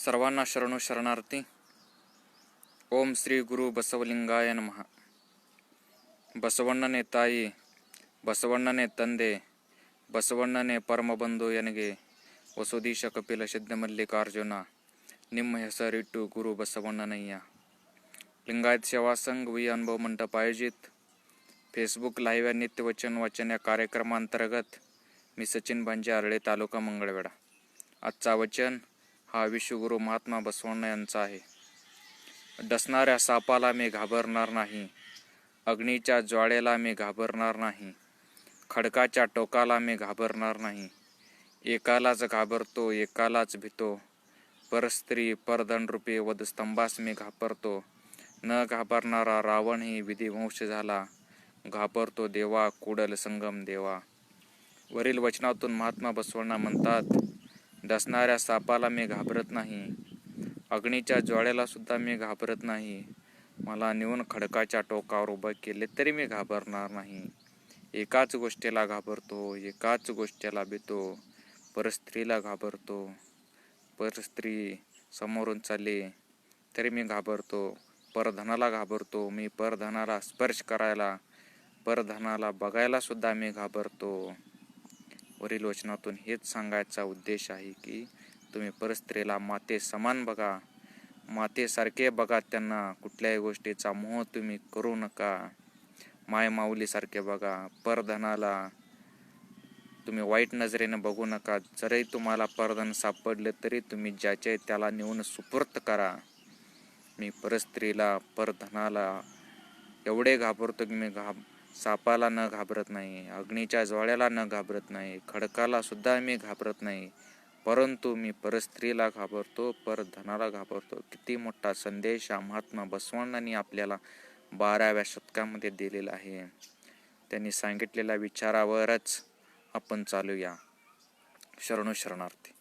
सर्वांना शरणू शरणार्थी ओम श्री गुरु ಬಸವಲಿಂಗಾಯ ನಮಃ ಬಸವಣ್ಣನೇ ತಾಯಿ ಬಸವಣ್ಣನೇ ತಂದೆ ಬಸವಣ್ಣನೇ ಪರಮಬಂಧು ಎನಗೆ ವಸುದೀಶ ಕಪಿಲ ಸಿದ್ಧ ಮಲ್ಲಿಕಾರ್ಜುನ ನಿಮ್ಮ ಹೆಸರಿಟ್ಟು ಗುರು ಬಸವಣ್ಣನಯ್ಯ लिंगायत सेवा संघ वी अनुभव मंडप आयोजित फेसबुक लाईव्ह या नित्यवचन वाचन या कार्यक्रमांतर्गत मी सचिन भांजे आरळे तालुका मंगळवेढा आजचा वचन हा विश्वगुरु महात्मा बसवण्ण यांचा आहे. डसणाऱ्या सापाला मी घाबरणार नाही. अग्नीच्या ज्वाळेला मी घाबरणार नाही. खडकाच्या टोकाला मी घाबरणार नाही. एकालाच घाबरतो एकालाच भितो. परस्त्री परदंडरूपी वधस्तंभास मी घाबरतो. न घाबरणारा रावणही विधिवंश झाला. घाबरतो देवा कुडल संगम देवा. वरील वचनातून महात्मा बसवण्णा म्हणतात डसणाऱ्या सापाला मी घाबरत नाही. अग्नीच्या ज्वाळ्याला सुद्धा मी घाबरत नाही. मला नेऊन खडकाच्या टोकावर उभं केले तरी मी घाबरणार नाही. एकाच गोष्टीला घाबरतो एकाच गोष्टीला भीतो. परस्त्रीला घाबरतो. परस्त्री समोरून चालली तरी मी घाबरतो. परधनाला घाबरतो. मी परधनाला स्पर्श करायला परधनाला बघायला सुद्धा मी घाबरतो. वरील वचनातून हेच सांगायचा उद्देश आहे की तुम्ही परस्त्रीला माते समान बघा. मातेसारखे बघा त्यांना. कुठल्याही गोष्टीचा मोह तुम्ही करू नका. माय माऊलीसारखे बघा. परधनाला तुम्ही वाईट नजरेने बघू नका. जरी तुम्हाला परधन सापडले तरी तुम्ही ज्याचे त्याला नेऊन सुपूर्त करा. मी परस्त्रीला परधनाला एवढे घाबरतो की मी घाब सापाला न घाबरत नाही अग्नीच्या ज्वाळ्याला न घाबरत नाही खडकाला सुद्धा मी घाबरत नाही. परंतु मी परस्त्रीला घाबरतो परधनाला घाबरतो. किती मोठा संदेश हा महात्मा बसवण्णांनी आपल्याला बाराव्या शतकामध्ये दिलेला आहे. त्यांनी सांगितलेल्या विचारावरच आपण चालूया. शरणो शरणार्थी.